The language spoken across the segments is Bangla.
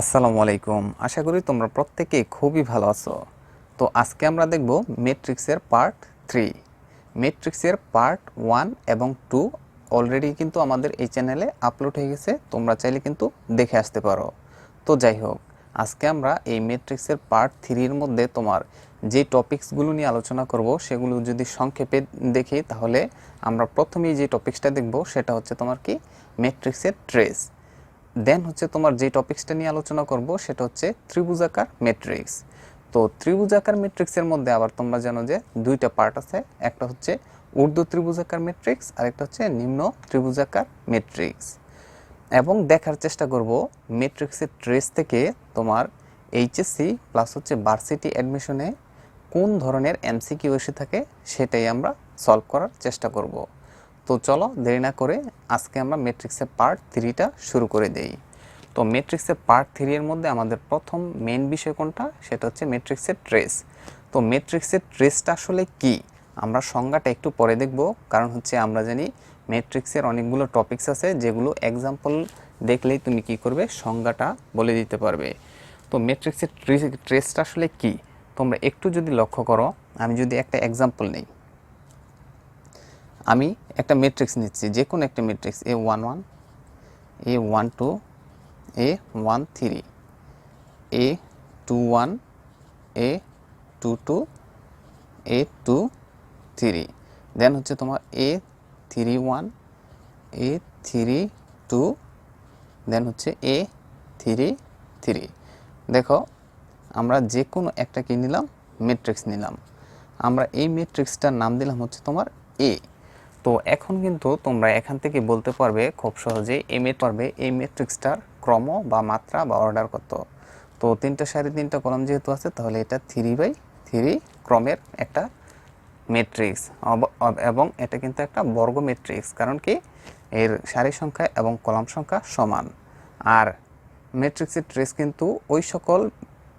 আসসালামু আলাইকুম। আশা করি তোমরা প্রত্যেকে খুবই ভালো আছো। তো আজকে আমরা দেখব মেট্রিক্সের পার্ট থ্রি। মেট্রিক্সের পার্ট ওয়ান এবং টু অলরেডি কিন্তু আমাদের এই চ্যানেলে আপলোড হয়ে গেছে, তোমরা চাইলে কিন্তু দেখে আসতে পারো। তো যাই হোক, আজকে আমরা এই মেট্রিক্সের পার্ট থ্রির মধ্যে তোমার যে টপিকসগুলো নিয়ে আলোচনা করব, সেগুলো যদি সংক্ষেপে দেখি, তাহলে আমরা প্রথমেই যে টপিক্সটা দেখব, সেটা হচ্ছে তোমার কি? মেট্রিক্সের ট্রেস। দেন হচ্ছে তোমার যে টপিক্সটা নিয়ে আলোচনা করব, সেটা হচ্ছে ত্রিভুজাকার ম্যাট্রিক্স তো ত্রিভুজাকার ম্যাট্রিক্সের মধ্যে আবার তোমরা জানো যে দুইটা পার্ট আছে, একটা হচ্ছে ঊর্ধ্ব ত্রিভুজাকার ম্যাট্রিক্স আর একটা হচ্ছে নিম্ন ত্রিভুজাকার ম্যাট্রিক্স এবং দেখার চেষ্টা করব ম্যাট্রিক্সের ট্রেস থেকে তোমার এইচএসসি প্লাস হচ্ছে ভার্সিটি অ্যাডমিশনে কোন ধরনের এমসিকিউ এসে থাকে, সেটাই আমরা সলভ করার চেষ্টা করব। তো চলো দেরি না করে আজকে আমরা ম্যাট্রিক্সের পার্ট থ্রিটা শুরু করে দেই। তো ম্যাট্রিক্সের পার্ট থ্রি এর মধ্যে আমাদের প্রথম মেন বিষয় কোনটা? সেটা হচ্ছে ম্যাট্রিক্সের ট্রেস তো ম্যাট্রিক্সের ট্রেসটা আসলে কি? আমরা সংজ্ঞাটা একটু পরে দেখব, কারণ হচ্ছে আমরা জানি ম্যাট্রিক্সের অনেকগুলো টপিকস আছে, যেগুলো এক্সাম্পল দেখলেই তুমি কি করবে? সংজ্ঞাটা বলে দিতে পারবে। তো ম্যাট্রিক্সের ট্রেসটা আসলে কি? তোমরা একটু যদি লক্ষ্য করো, আমি যদি একটা এক্সাম্পল নেই। আমি একটা ম্যাট্রিক্স নিচ্ছি যে কোনো একটা matrix A one one A one two A one three A two one A two two A two three then হচ্ছে তোমার A three one A three two then হচ্ছে এ থ্রি থ্রি দেখো, আমরা যে কোনো একটা কি নিলাম? ম্যাট্রিক্স নিলাম। আমরা এই ম্যাট্রিক্সটার নাম দিলাম হচ্ছে তোমার এ তো এখন কিন্তু তোমরা এখান থেকে বলতে পারবে খুব সহজে এই মেট পারবে, এই ম্যাট্রিক্সটার ক্রম বা মাত্রা বা অর্ডার কত। তো তিনটা সাড়ে তিনটা কলম যেহেতু আছে, তাহলে এটা থ্রি বাই থ্রি ক্রমের একটা ম্যাট্রিক্স এবং এটা কিন্তু একটা বর্গ ম্যাট্রিক্স কারণ কি? এর সারি সংখ্যা এবং কলাম সংখ্যা সমান। আর ম্যাট্রিক্সের ট্রেস কিন্তু ওই সকল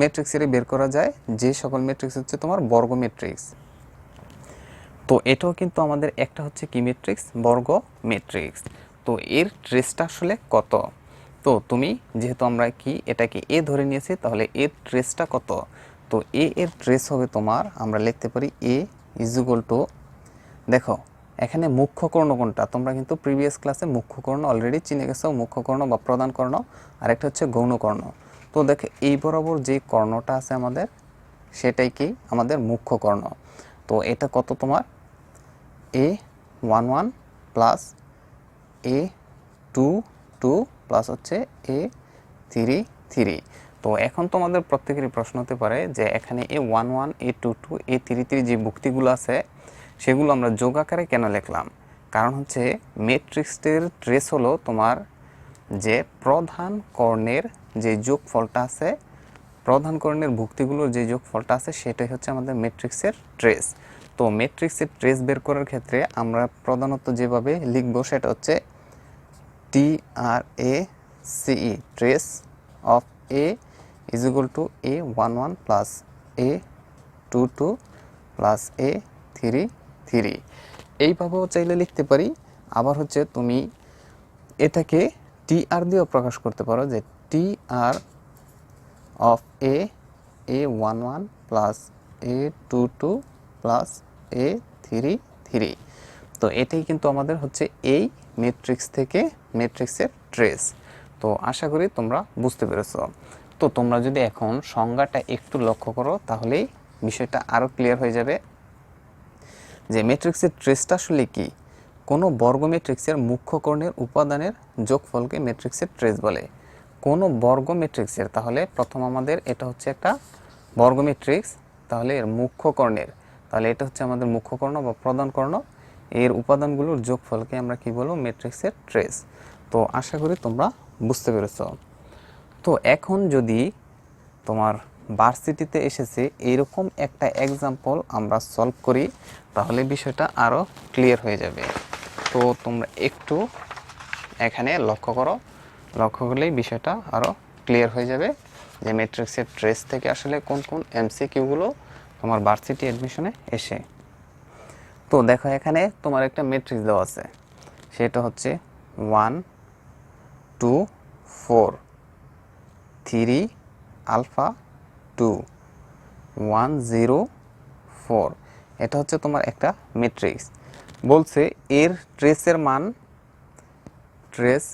ম্যাট্রিক্সেরই বের করা যায়, যে সকল ম্যাট্রিক্স হচ্ছে তোমার বর্গ ম্যাট্রিক্স তো এটাও কিন্তু আমাদের একটা হচ্ছে কি ম্যাট্রিক্স বর্গ ম্যাট্রিক্স তো এর ট্রেসটা আসলে কত? তো তুমি যেহেতু আমরা কি এটাকে এ ধরে নিয়েছি, তাহলে এর ট্রেসটা কত? তো এ এর ট্রেস হবে তোমার, আমরা লিখতে পারি এ ইজুগল টু দেখো, এখানে মুখ্য কর্ণ কোনটা? তোমরা কিন্তু প্রিভিয়াস ক্লাসে মুখ্য কর্ণ অলরেডি চিনে গেছো, মুখ্য কর্ণ বা প্রধান কর্ণ আর একটা হচ্ছে গৌণ কর্ণ। তো দেখো, এই বরাবর যে কর্ণটা আছে আমাদের, সেটাই কি? আমাদের মুখ্য কর্ণ। তো এটা কত তোমার? A one one plus A two two plus হচ্ছে এ থ্রি থ্রি তো এখন তোমাদের প্রত্যেকেরই প্রশ্ন হতে পারে যে এখানে A one one A two two A three three যে ভুক্তিগুলো আছে, সেগুলো আমরা যোগ আকারে কেন লিখলাম? কারণ হচ্ছে মেট্রিক্সের ট্রেস হলো তোমার যে প্রধান কর্ণের যে যোগফলটা আছে, প্রধান কর্ণের ভুক্তিগুলোর যে যোগফলটা আছে, সেটাই হচ্ছে আমাদের মেট্রিক্সের ট্রেস তো মেট্রিক্সের ট্রেস বের করার ক্ষেত্রে আমরা প্রধানত যেভাবে লিখব সেটা হচ্ছে T R A see trace of A is equal to A one one plus A two two plus A three three এইভাবেও চাইলে লিখতে পারি। আবার হচ্ছে তুমি এটাকে টি আর দিয়েও প্রকাশ করতে পারো যে T R of A A one one plus A two two plus A three three তো এটাই কিন্তু আমাদের হচ্ছে এই ম্যাট্রিক্স থেকে ম্যাট্রিক্সের ট্রেস তো আশা করি তোমরা বুঝতে পেরেছ। তো তোমরা যদি এখন সংজ্ঞাটা একটু লক্ষ্য করো, তাহলেই বিষয়টা আরও ক্লিয়ার হয়ে যাবে। যে ম্যাট্রিক্সের ট্রেসটা আসলে কি? কোনো বর্গ ম্যাট্রিক্সের মুখ্য কর্ণের উপাদানের যোগফলকে ম্যাট্রিক্সের ট্রেস বলে। কোনো বর্গ ম্যাট্রিক্সের তাহলে প্রথম আমাদের এটা হচ্ছে একটা বর্গ ম্যাট্রিক্স তাহলে এর মুখ্য কর্ণের। তাহলে এটা হচ্ছে আমাদের মুখ্য কর্ণ বা প্রধান কর্ণ। এর উপাদানগুলোর যোগফলকে আমরা কি বলব? ম্যাট্রিক্সের ট্রেস। তো আশা করি তোমরা বুঝতে পেরেছ। তো এখন যদি তোমার ভার্সিটিতে এসেছে, এরকম একটা এক্সাম্পল আমরা সলভ করি, তাহলে বিষয়টা আরও ক্লিয়ার হয়ে যাবে। তো তোমরা একটু এখানে লক্ষ্য করো। লক্ষ্য করলেই বিষয়টা আরও ক্লিয়ার হয়ে যাবে যে ম্যাট্রিক্সের ট্রেস থেকে আসলে কোন কোন এমসি এমসিকিউগুলো তোমার ভার্সিটি অ্যাডমিশনে এসে। তো দেখো এখানে তোমার একটা ম্যাট্রিক্স দেওয়া আছে। সেটা হচ্ছে one two four three alpha two one zero four এটা হচ্ছে তোমার একটা ম্যাট্রিক্স বলছে এর ট্রেসের মান ট্রেস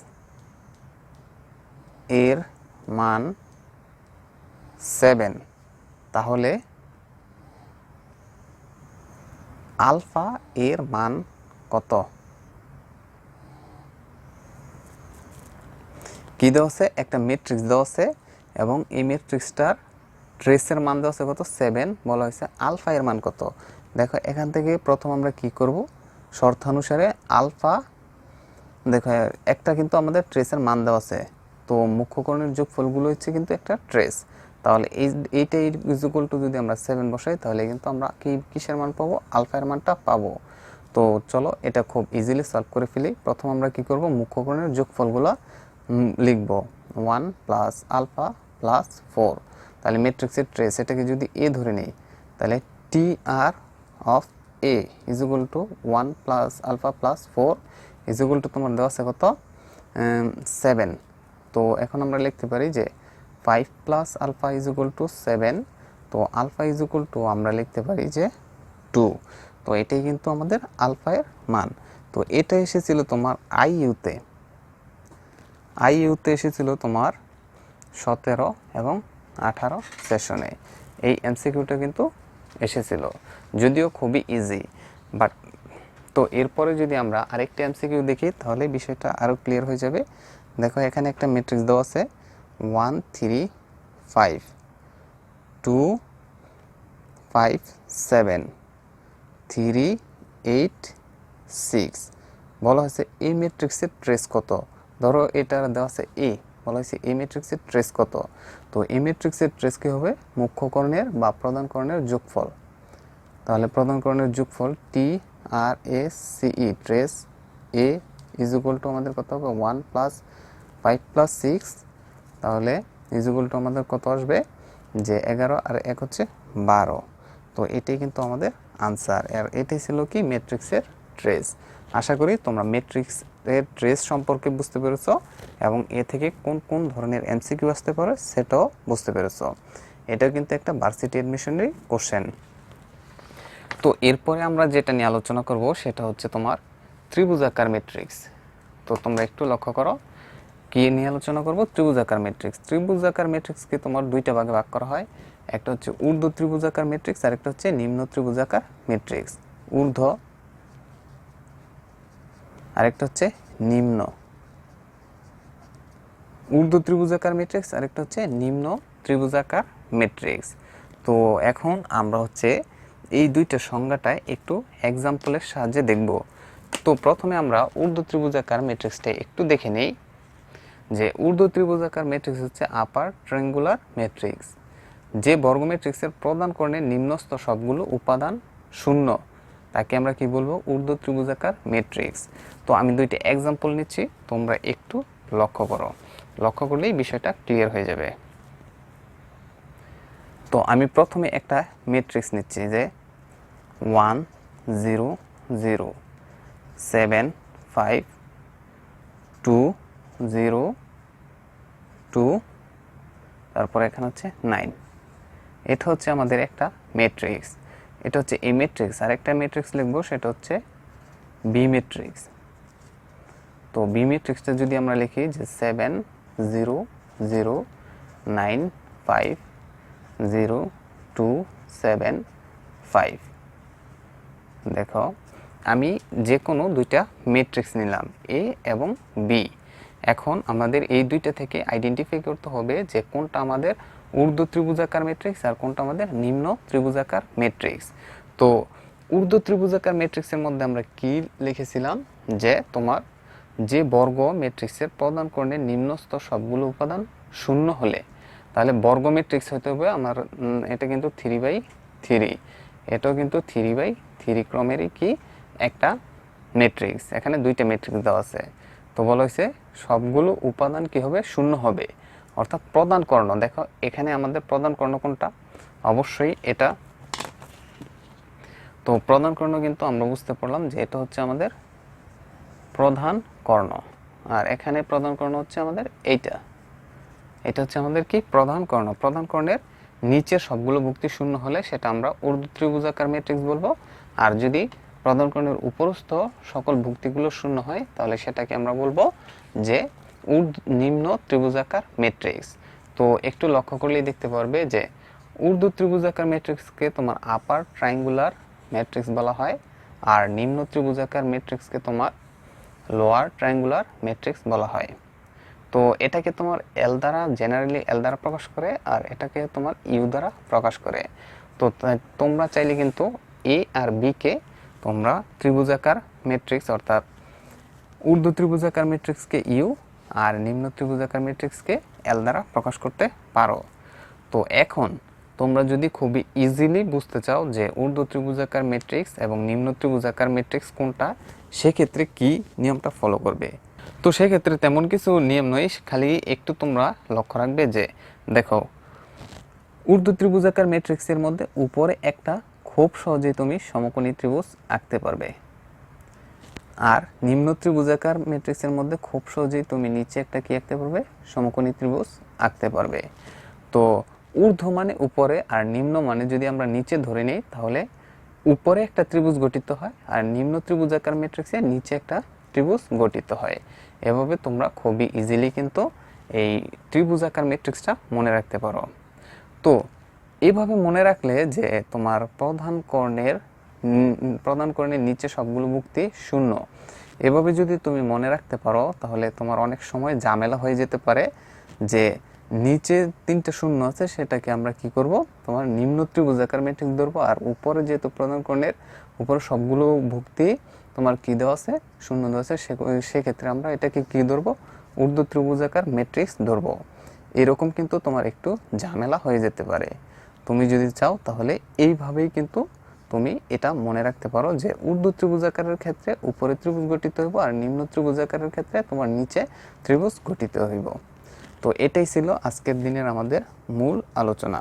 এর মান সেভেন তাহলে আলফা এর মান কত? কি দেওয়া আছে? একটা ম্যাট্রিক্স দেওয়া আছে এবং এই ম্যাট্রিক্সটার ট্রেসের মান দেওয়া কত? সেভেন বলা হয়েছে আলফা এর মান কত? দেখো, এখান থেকে প্রথম আমরা কি করব? শর্তানুসারে আলফা, দেখো, একটা কিন্তু আমাদের ট্রেসের মান দেওয়া আছে। তো মুখ্যকরণের যোগফলগুলো হচ্ছে কিন্তু একটা ট্রেস তাহলে এই এইটা ইকুয়াল টু যদি আমরা সেভেন বসাই, তাহলে কিন্তু আমরা কি, কিসের মান পাবো? আলফা মানটা পাবো। তো চলো, এটা খুব ইজিলি সলভ করে ফেলি। প্রথম আমরা কি করব? মুখ্যকরণের যোগফলগুলো লিখব। One plus alpha plus four তাহলে ম্যাট্রিক্সের ট্রেস এটাকে যদি এ ধরে নেই, তাহলে T R of A is to one plus alpha plus four is to তোমার দেওয়া আছে কত? সেভেন তো এখন আমরা লিখতে পারি যে five plus alpha is equal to seven তো আলফা ইজ ইকুয়াল টু আমরা লিখতে পারি যে টু তো এটাই কিন্তু আমাদের আলফা এর মান। তো এটা এসেছিল তোমার আই ইউতে আই ইউতে এসেছিল তোমার সতেরো এবং আঠারো সেশনে এই এমসিকিউটা কিন্তু এসেছিল। যদিও খুবই ইজি বাট তো এরপরে যদি আমরা আরেকটা এমসিকিউ দেখি, তাহলে বিষয়টা আরও ক্লিয়ার হয়ে যাবে। দেখো, এখানে একটা ম্যাট্রিক্স দেওয়া আছে। One three five two five seven three eight six বলা হয়েছে এই ম্যাট্রিক্সের ট্রেস কত? ধরো এটা দেওয়া আছে এ বলা হয়েছে এই ম্যাট্রিক্সের ট্রেস কত? তো এই ম্যাট্রিক্সের ট্রেস কী হবে? মুখ্যকরণের বা প্রধানকরণের যোগফল। তাহলে প্রধানকরণের যোগফল T R S see trace A is equal to আমাদের কত হবে? One plus five plus six তাহলে ইজ ইকুয়াল টু আমাদের কত আসবে? যে এগারো আর এক হচ্ছে বারো। তো এটাই কিন্তু আমাদের আনসার আর এটাই ছিল কি? ম্যাট্রিক্সের ট্রেস আশা করি তোমরা ম্যাট্রিক্স এর ট্রেস সম্পর্কে বুঝতে পেরেছ এবং এ থেকে কোন কোন ধরনের এমসিকিউ আসতে পারে সেটাও বুঝতে পেরেছ। এটাও কিন্তু একটা ভার্সিটি অ্যাডমিশনের কোশ্চেন তো এরপরে আমরা যেটা নিয়ে আলোচনা করব সেটা হচ্ছে তোমার ত্রিভুজাকার ম্যাট্রিক্স তো তোমরা একটু লক্ষ্য করো। কি নিয়ে আলোচনা করব। ত্রিভুজাকার ম্যাট্রিক্স ত্রিভুজাকার ম্যাট্রিক্সকে তোমার দুইটা ভাগে ভাগ করা হয়। একটা হচ্ছে ঊর্ধ্ব ত্রিভুজাকার ম্যাট্রিক্স আর একটা হচ্ছে নিম্ন ত্রিভুজাকার ম্যাট্রিক্স ঊর্ধ্ব, আরেকটা হচ্ছে নিম্ন। ঊর্ধ্ব ত্রিভুজাকার ম্যাট্রিক্স আরেকটা হচ্ছে নিম্ন ত্রিভুজাকার ম্যাট্রিক্স তো এখন আমরা হচ্ছে এই দুইটা সংজ্ঞাটায় একটু এক্সাম্পলের সাহায্যে দেখব। তো প্রথমে আমরা ঊর্ধ্ব ত্রিভুজাকার ম্যাট্রিক্সটা একটু দেখে নেই। যে ঊর্ধ্ব ত্রিভুজাকার ম্যাট্রিক্স হচ্ছে আপার ট্রেঙ্গুলার ম্যাট্রিক্স যে বর্গ ম্যাট্রিক্সের প্রদান করণের নিম্নস্থ সবগুলো উপাদান শূন্য, তাকে আমরা কি বলব? ঊর্ধ্ব ত্রিভুজাকার ম্যাট্রিক্স তো আমি দুইটা এক্সাম্পল নিচ্ছি, তোমরা একটু লক্ষ্য করো। লক্ষ্য করলেই বিষয়টা ক্লিয়ার হয়ে যাবে। তো আমি প্রথমে একটা ম্যাট্রিক্স নিচ্ছি যে one zero zero seven five two zero two, তারপর এখানে হচ্ছে নাইন। এটা হচ্ছে আমাদের একটা ম্যাট্রিক্স এটা হচ্ছে এ ম্যাট্রিক্স আর একটা ম্যাট্রিক্স লিখব, সেটা হচ্ছে বি ম্যাট্রিক্স তো বি ম্যাট্রিক্সটা যদি আমরা লিখি যে seven zero zero nine five zero two seven five দেখো, আমি যে কোনো দুইটা ম্যাট্রিক্স নিলাম এ এবং বি এখন আমাদের এই দুইটা থেকে আইডেন্টিফাই করতে হবে যে কোনটা আমাদের ঊর্ধ্ব ত্রিভুজাকার ম্যাট্রিক্স আর কোনটা আমাদের নিম্ন ত্রিভুজাকার ম্যাট্রিক্স তো ঊর্ধ্ব ত্রিভুজাকার ম্যাট্রিক্সের মধ্যে আমরা কি লিখেছিলাম? যে তোমার যে বর্গ ম্যাট্রিক্সের প্রদান করণের নিম্নস্থ সবগুলো উপাদান শূন্য হলে, তাহলে বর্গ ম্যাট্রিক্স হতে হবে আমার এটা কিন্তু থ্রি বাই থ্রি এটাও কিন্তু থ্রি বাই থ্রি ক্রমেরই কি? একটা ম্যাট্রিক্স এখানে দুইটা ম্যাট্রিক্স দেওয়া আছে। তো বলা হয়েছে সবগুলো উপাদান কি হবে শূন্য হবে? অর্থাৎ প্রদান কর্ণ। দেখো, এখানে আমাদের প্রদান কর্ণ কোনটা? অবশ্যই এটা। তো প্রধান কর্ণ কিন্তু আমরা বুঝতে পারলাম যে এটা হচ্ছে আমাদের প্রধান কর্ণ। আর এখানে প্রধান কর্ণ হচ্ছে আমাদের এইটা। এটা হচ্ছে আমাদের কি? প্রধান কর্ণ। প্রধান কর্ণের নিচের সবগুলো ভুক্তি শূন্য হলে সেটা আমরা ঊর্ধ্ব ত্রিভুজাকার ম্যাট্রিক্স বলব। আর যদি প্রধান কর্ণের উপরস্থ সকল ভুক্তিগুলো শূন্য হয়, তাহলে সেটাকে আমরা বলব যে ঊর্ধ্ব নিম্ন ত্রিভুজাকার ম্যাট্রিক্স তো একটু লক্ষ্য করলেই দেখতে পারবে যে ঊর্ধ্ব ত্রিভুজাকার ম্যাট্রিক্সকে তোমার আপার ট্রায়াঙ্গুলার ম্যাট্রিক্স বলা হয়, আর নিম্ন ত্রিভুজাকার ম্যাট্রিক্সকে তোমার লোয়ার ট্রাইঙ্গুলার ম্যাট্রিক্স বলা হয়। তো এটাকে তোমার এল দ্বারা জেনারেলি এল দ্বারা প্রকাশ করে, আর এটাকে তোমার ইউ দ্বারা প্রকাশ করে। তো তোমরা চাইলে কিন্তু এ আর বি কে তোমরা ত্রিভুজাকার ম্যাট্রিক্স অর্থাৎ ঊর্ধ্ব ত্রিভুজাকার ম্যাট্রিক্সকে ইউ আর নিম্ন ত্রিভুজাকার ম্যাট্রিক্সকে এল দ্বারা প্রকাশ করতে পারো। তো এখন তোমরা যদি খুবই ইজিলি বুঝতে চাও যে ঊর্ধ্ব ত্রিভুজাকার ম্যাট্রিক্স এবং নিম্ন ত্রিভুজাকার ম্যাট্রিক্স কোনটা, সেক্ষেত্রে কি নিয়মটা ফলো করবে? তো সেক্ষেত্রে তেমন কিছু নিয়ম নয়, খালি একটু তোমরা লক্ষ্য রাখবে যে, দেখো, ঊর্ধ্ব ত্রিভুজাকার ম্যাট্রিক্সের মধ্যে উপরে একটা খুব সহজেই তুমি সমকোণী ত্রিভুজ আঁকতে পারবে। আর নিম্ন ত্রিভুজাকার ম্যাট্রিক্সের মধ্যে খুব সহজেই তুমি নিচে একটা কি আঁকতে পারবে? সমকোণী ত্রিভুজ আঁকতে পারবে। তো ঊর্ধ্ব মানে উপরে আর নিম্ন মানে যদি আমরা নিচে ধরে নিই, তাহলে উপরে একটা ত্রিভুজ গঠিত হয় আর নিম্ন ত্রিভুজাকার ম্যাট্রিক্সে নিচে একটা ত্রিভুজ গঠিত হয়। এভাবে তোমরা খুবই ইজিলি কিন্তু এই ত্রিভুজাকার ম্যাট্রিক্সটা মনে রাখতে পারো। তো এভাবে মনে রাখলে যে তোমার প্রধান কর্ণের প্রধান কর্ণের নিচে সবগুলো মুক্তি শূন্য। এভাবে যদি তুমি মনে রাখতে পারো, তাহলে তোমার অনেক সময় ঝামেলা হয়ে যেতে পারে যে নিচে তিনটে শূন্য আছে, সেটাকে আমরা কি করব? তোমার নিম্ন ত্রিভুজাকার ম্যাট্রিক্স ধরবো, আর উপরে যেহেতু প্রধান কর্ণের, উপরে সবগুলো ভুক্তি তোমার কি দেওয়া আছে? শূন্য দেওয়া আছে। সেক্ষেত্রে আমরা এটাকে কি ধরবো? ঊর্ধ্ব ত্রিভুজাকার ম্যাট্রিক্স ধরবো। এরকম কিন্তু তোমার একটু ঝামেলা হয়ে যেতে পারে। তুমি যদি চাও, তাহলে এইভাবেই কিন্তু তুমি এটা মনে রাখতে পারো যে ঊর্ধ্ব ত্রিভুজাকারের ক্ষেত্রে উপরে ত্রিভুজ গঠিত হইব আর নিম্ন ত্রিভুজাকারের ক্ষেত্রে তোমার নিচে ত্রিভুজ গঠিত হইব। তো এটাই ছিল আজকের দিনের আমাদের মূল আলোচনা।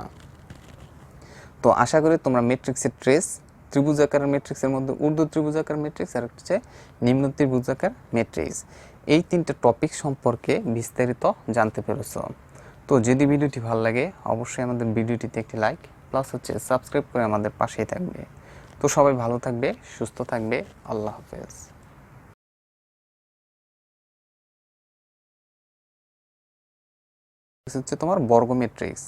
তো আশা করি তোমরা ম্যাট্রিক্সের ট্রেস ত্রিভুজাকার ম্যাট্রিক্সের মধ্যে ঊর্ধ্ব ত্রিভুজাকার ম্যাট্রিক্স আর হচ্ছে নিম্ন ত্রিভুজাকার ম্যাট্রিক্স এই তিনটে টপিক সম্পর্কে বিস্তারিত জানতে পেরেছ। তো যদি ভিডিওটি ভালো লাগে, অবশ্যই আমাদের ভিডিওটিতে একটি লাইক প্লাস হচ্ছে সাবস্ক্রাইব করে আমাদের পাশেই থাকবে। তো সবাই ভালো থাকবে, সুস্থ থাকবে, আল্লাহ হাফেজ। হচ্ছে তোমার বর্গ ম্যাট্রিক্স